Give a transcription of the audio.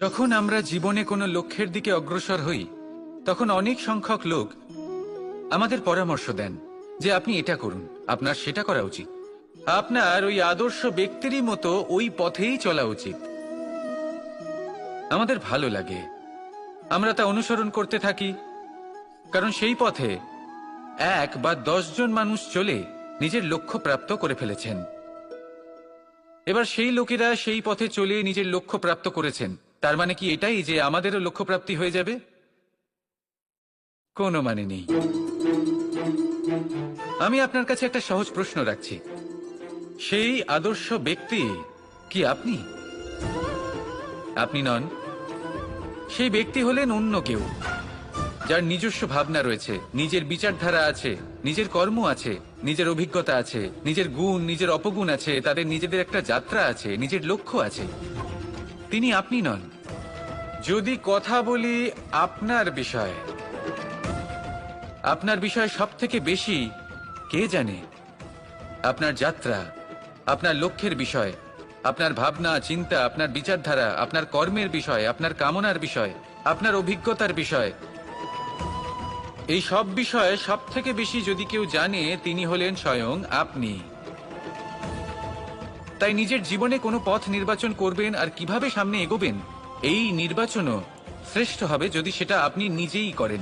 যখন আমরা জীবনে কোনো লক্ষ্যের দিকে অগ্রসর হই, তখন অনেক সংখ্যক লোক আমাদের পরামর্শ দেন যে আপনি এটা করুন, আপনার সেটা করা উচিত। আপনার ওই আদর্শ ব্যক্তিরই মতো ওই পথেই চলা উচিত। আমাদের ভালো লাগে। আমরা তা অনুসরণ করতে থাকি। কারণ সেই পথে এক বা জন মানুষ চলে নিজের লক্ষ্য প্রাপ্ত করে ফেলেছেন। এবার সেই লোকেরা সেই পথে চলে নিজের লক্ষ্য প্রাপ্ত করেছেন। তার মানে কি এটাই যে আমাদেরও লক্ষ্যপ্রাপ্তি হয়ে যাবে? কোনো মানে নেই। আমি আপনার কাছে একটা সহজ প্রশ্ন রাখছি। সেই আদর্শ ব্যক্তি কি আপনি? আপনি নন। সেই ব্যক্তি হলেন অন্য কেউ। যার নিজস্ব ভাবনা রয়েছে, নিজের বিচারধারা আছে, নিজের কর্ম আছে, নিজের অভিজ্ঞতা আছে, নিজের গুণ, নিজের অপগুণ আছে, তাদের নিজেদের একটা যাত্রা আছে, নিজের লক্ষ্য আছে। তিনি আপনি নন। যদি কথা বলি আপনার বিষয়ে আপনার বিষয়ে সব থেকে বেশি কে জানে? আপনার যাত্রা, আপনার লক্ষ্যের বিষয়, আপনার ভাবনা, চিন্তা, আপনার বিচারধারা, আপনার কর্মের বিষয়, আপনার কামনার বিষয়, আপনার অভিজ্ঞতার বিষয়। এই সব বিষয়ে সব থেকে বেশি যদি কেউ জানে, তিনি হলেন স্বয়ং আপনি। তাই নিজের জীবনে কোনো পথ নির্বাচন করবেন আর কীভাবে সামনে এগোবেন? এই নির্বাচনও শ্রেষ্ঠ হবে যদি সেটা আপনি নিজেই করেন।